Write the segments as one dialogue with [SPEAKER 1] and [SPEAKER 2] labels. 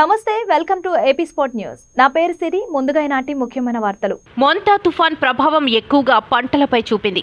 [SPEAKER 1] నమస్తే welcome to AP sport news. నా పేరు సిరి ముందుగా ఈనాటి ముఖ్యమైన వార్తలు.
[SPEAKER 2] మొంతా తుఫాన్ ప్రభావం ఎక్కువగా పంటలపై చూపింది.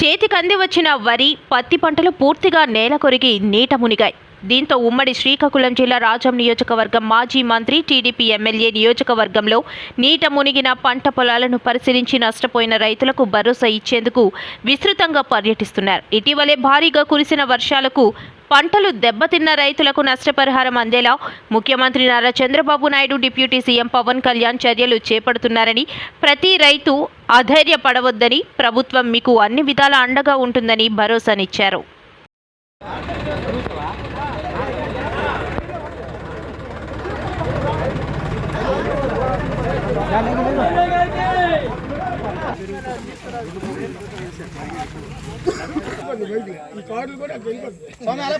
[SPEAKER 2] చేతికంది వచ్చిన వరి పత్తి పంటలు పూర్తిగా నేల కొరిగి నీట మునిగాయి. దీంతో ఉమ్మడి శ్రీకాకుళం జిల్లా రాజం నియోజకవర్గం మాజీ మంత్రి టీడీపీ ఎమ్మెల్యే నియోజకవర్గంలో నీట మునిగిన పంట పొలాలను పరిశీలించి నష్టపోయిన రైతులకు భరోసా ఇచ్చేందుకు విస్తృతంగా పర్యటిస్తున్నారు. ఇటీవలే భారీగా కురిసిన వర్షాలకు పంటలు దెబ్బతిన్న రైతులకు నష్టపరిహారం అందేలా ముఖ్యమంత్రి నారా చంద్రబాబు నాయుడు డిప్యూటీ సీఎం పవన్ కళ్యాణ్ చర్యలు చేపడుతున్నారని ప్రతి రైతు అధైర్యపడవద్దని ప్రభుత్వం మీకు అన్ని విధాల అండగా ఉంటుందని భరోసానిచ్చారు.
[SPEAKER 3] స్వామి అలా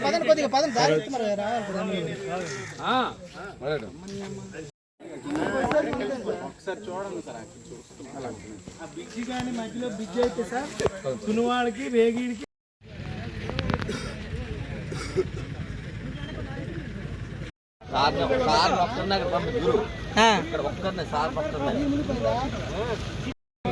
[SPEAKER 3] పదండి కొద్దిగా పదండి. దారి ఇస్తున్నారు కదా, రావాలి కదా. మీరు. ఆ బిజ్జి కానీ మధ్యలో బిజ్జి అయితే సార్ సునువాడికి రేగిడికి
[SPEAKER 4] సార్ సార్ వస్తున్నారు పంపి గురు ఇక్కడ ఒక్కరిని సార్